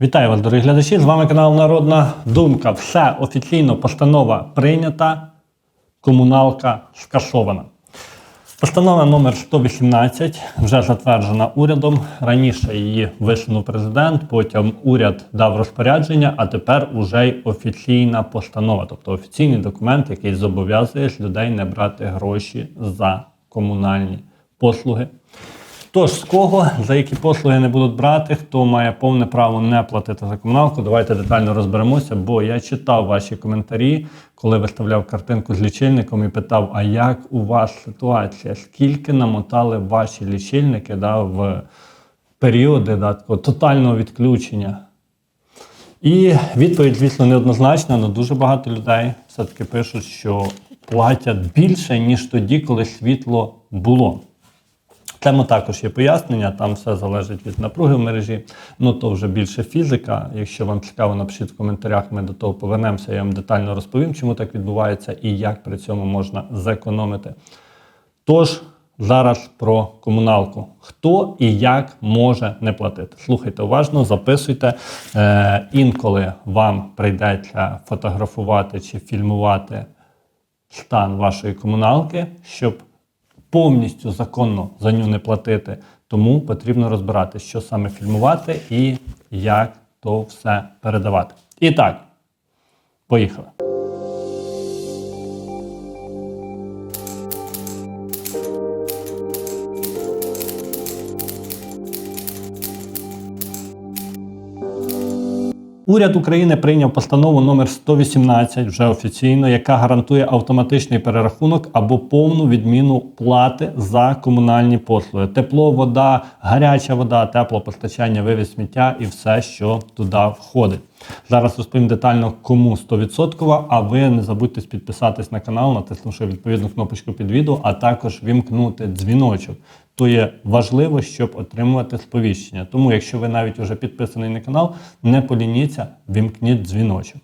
Вітаю вас, дорогі глядачі! З вами канал Народна Думка. Все офіційно постанова прийнята, комуналка скасована. Постанова номер 118 вже затверджена урядом. Раніше її висунув президент, потім уряд дав розпорядження, а тепер уже й офіційна постанова, тобто офіційний документ, який зобов'язує людей не брати гроші за комунальні послуги. Тож з кого за які послуги не будуть брати, хто має повне право не платити за комуналку, давайте детально розберемося, бо я читав ваші коментарі, коли виставляв картинку з лічильником і питав: а як у вас ситуація? Скільки намотали ваші лічильники да, в періоди да, тотального відключення? І відповідь, звісно, неоднозначна, але дуже багато людей все-таки пишуть, що платять більше, ніж тоді, коли світло було. Тому також є пояснення, там все залежить від напруги в мережі. Ну то вже більше фізика. Якщо вам цікаво, напишіть в коментарях, ми до того повернемося, я вам детально розповім, чому так відбувається і як при цьому можна зекономити. Тож, зараз про комуналку. Хто і як може не платити? Слухайте уважно, записуйте. Е, інколи вам прийдеться фотографувати чи фільмувати стан вашої комуналки, щоб повністю законно за нього не платити. Тому потрібно розбирати, що саме фільмувати і як то все передавати. І так, поїхали. Уряд України прийняв постанову номер 118 вже офіційно, яка гарантує автоматичний перерахунок або повну відміну плати за комунальні послуги: тепло, вода, гаряча вода, теплопостачання, вивіз сміття і все, що туди входить. Зараз розповім детально, кому 100%, а ви не забудьте підписатись на канал, натиснувши відповідну кнопочку під відео, а також вімкнути дзвіночок. То є важливо, щоб отримувати сповіщення. Тому, якщо ви навіть вже підписаний на канал, не полініться, вімкніть дзвіночок.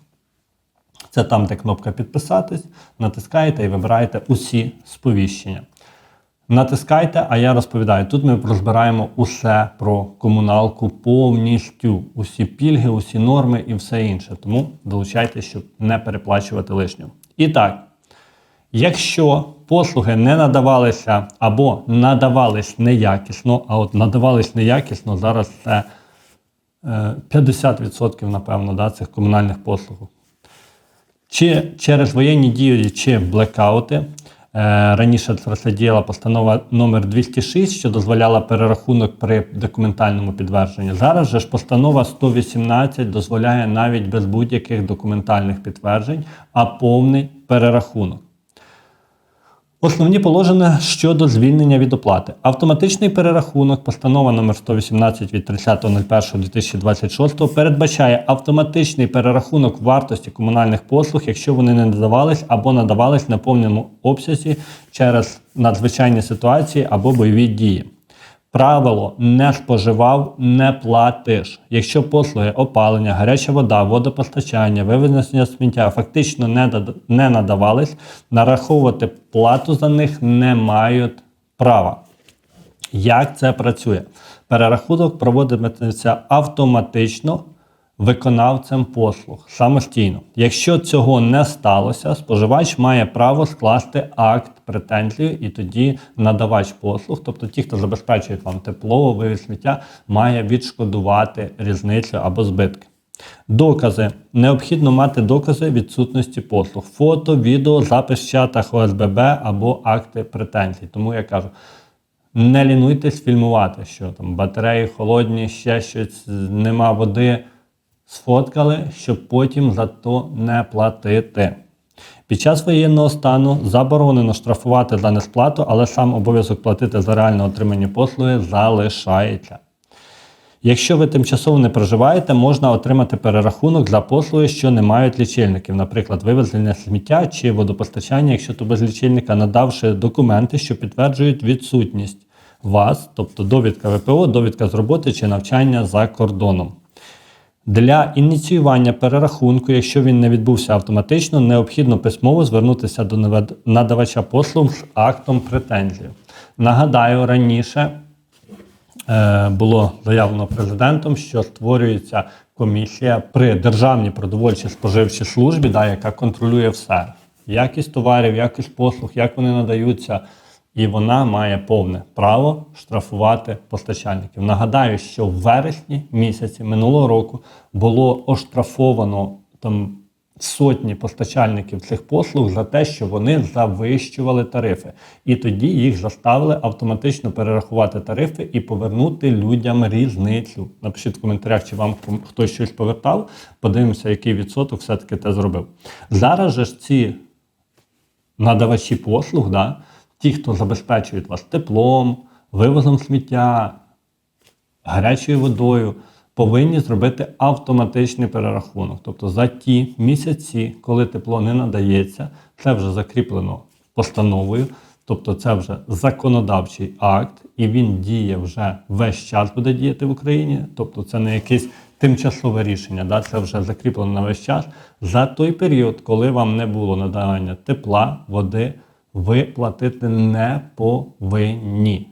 Це там, де кнопка підписатись, натискаєте і вибираєте усі сповіщення. Натискайте, а я розповідаю. Тут ми розбираємо усе про комуналку повністю, усі пільги, усі норми і все інше. Тому долучайтеся, щоб не переплачувати лишнього. І так, якщо послуги не надавалися або надавались неякісно, а от надавались неякісно, зараз це е, 50%, напевно, да, цих комунальних послуг. Чи через воєнні дії, чи блекаути. Е, Раніше це діяла постанова номер 206, що дозволяла перерахунок при документальному підтвердженні. Зараз же ж постанова 118 дозволяє навіть без будь-яких документальних підтверджень, а повний перерахунок. Основні положення щодо звільнення від оплати. Автоматичний перерахунок, постанова номер 118 від 30.01.2026 передбачає автоматичний перерахунок вартості комунальних послуг, якщо вони не надавались або надавались на повному обсязі через надзвичайні ситуації або бойові дії. Правило не споживав, не платиш. Якщо послуги опалення, гаряча вода, водопостачання, вивезення сміття фактично не, не надавались, нараховувати плату за них не мають права. Як це працює? Перерахунок проводитиметься автоматично виконавцем послуг самостійно. Якщо цього не сталося, споживач має право скласти акт претензію, і тоді надавач послуг, тобто ті, хто забезпечує вам тепло, вивіз сміття, має відшкодувати різницю або збитки. Докази. Необхідно мати докази відсутності послуг. Фото, відео, запис в чатах ОСББ або акти претензій. Тому я кажу, не лінуйтесь фільмувати, що там батареї холодні, ще щось, нема води. Сфоткали, щоб потім за то не платити. Під час воєнного стану заборонено штрафувати за несплату, але сам обов'язок платити за реально отримані послуги залишається. Якщо ви тимчасово не проживаєте, можна отримати перерахунок за послуги, що не мають лічильників, наприклад, вивезення сміття чи водопостачання, якщо то без лічильника, надавши документи, що підтверджують відсутність вас, тобто довідка ВПО, довідка з роботи чи навчання за кордоном. Для ініціювання перерахунку, якщо він не відбувся автоматично, необхідно письмово звернутися до надавача послуг з актом претензії. Нагадаю, раніше е, було заявлено президентом, що створюється комісія при Державній продовольчій споживчій службі, да, яка контролює все. Якість товарів, якість послуг, як вони надаються, і вона має повне право штрафувати постачальників. Нагадаю, що в вересні місяці минулого року було оштрафовано там сотні постачальників цих послуг за те, що вони завищували тарифи. І тоді їх заставили автоматично перерахувати тарифи і повернути людям різницю. Напишіть в коментарях, чи вам хтось щось повертав. Подивимося, який відсоток все-таки те зробив. Зараз же ж ці надавачі послуг, да, ті, хто забезпечують вас теплом, вивозом сміття, гарячою водою, повинні зробити автоматичний перерахунок. Тобто за ті місяці, коли тепло не надається, це вже закріплено постановою. Тобто це вже законодавчий акт, і він діє вже весь час буде діяти в Україні. Тобто це не якесь тимчасове рішення, да? це вже закріплено на весь час. За той період, коли вам не було надавання тепла, води, ви платити не повинні.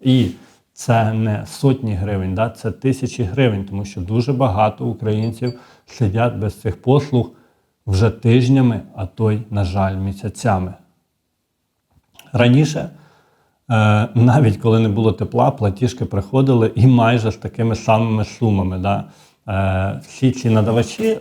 І це не сотні гривень, да? це тисячі гривень, тому що дуже багато українців сидять без цих послуг вже тижнями, а то й, на жаль, місяцями. Раніше, е, навіть коли не було тепла, платіжки приходили і майже з такими самими сумами. Да? Е, всі ці надавачі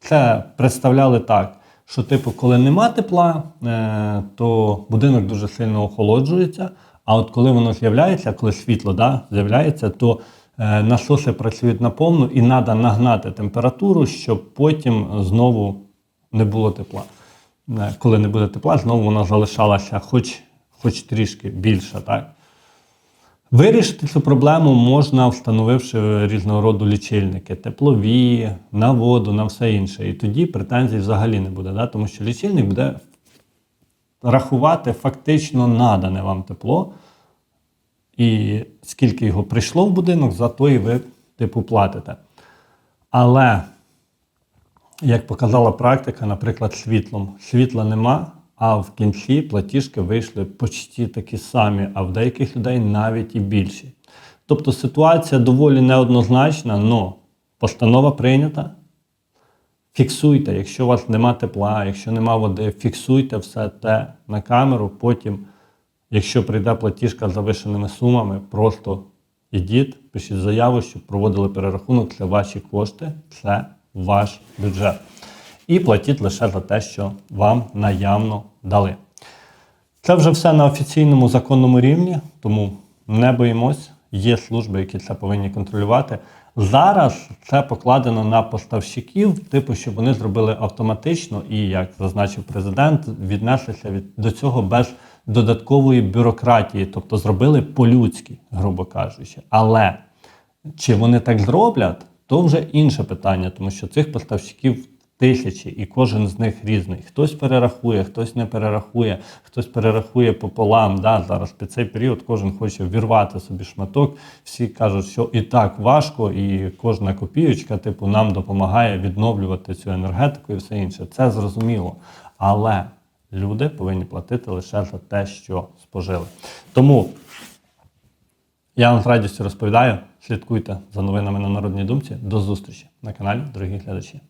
це представляли так, що, типу, коли нема тепла, е, то будинок дуже сильно охолоджується. А от коли воно з'являється, коли світло да, з'являється, то е, насоси працюють наповну і треба нагнати температуру, щоб потім знову не було тепла. Е, Коли не буде тепла, знову вона залишалася хоч, хоч трішки більша. Так? Вирішити цю проблему можна, встановивши різного роду лічильники, теплові, на воду, на все інше. І тоді претензій взагалі не буде, да? тому що лічильник буде рахувати фактично надане вам тепло, і скільки його прийшло в будинок, за то і ви типу платите. Але, як показала практика, наприклад, світлом. Світла нема, а в кінці платіжки вийшли почти такі самі, а в деяких людей навіть і більші. Тобто ситуація доволі неоднозначна, але постанова прийнята. Фіксуйте, якщо у вас нема тепла, якщо нема води, фіксуйте все те на камеру. Потім, якщо прийде платіжка з завишеними сумами, просто ідіть, пишіть заяву, щоб проводили перерахунок. Це ваші кошти, це ваш бюджет. І платіть лише за те, що вам наявно дали. Це вже все на офіційному законному рівні, тому не боїмось. Є служби, які це повинні контролювати. Зараз це покладено на поставщиків, типу, щоб вони зробили автоматично і, як зазначив президент, віднеслися від до цього без додаткової бюрократії, тобто зробили по-людськи, грубо кажучи. Але чи вони так зроблять, то вже інше питання, тому що цих поставщиків тисячі, і кожен з них різний. Хтось перерахує, хтось не перерахує, хтось перерахує пополам. Да? Зараз під цей період кожен хоче вірвати собі шматок. Всі кажуть, що і так важко, і кожна копійочка, типу, нам допомагає відновлювати цю енергетику і все інше. Це зрозуміло. Але люди повинні платити лише за те, що спожили. Тому я вам з радістю розповідаю. Слідкуйте за новинами на Народній думці. До зустрічі на каналі, дорогі глядачі.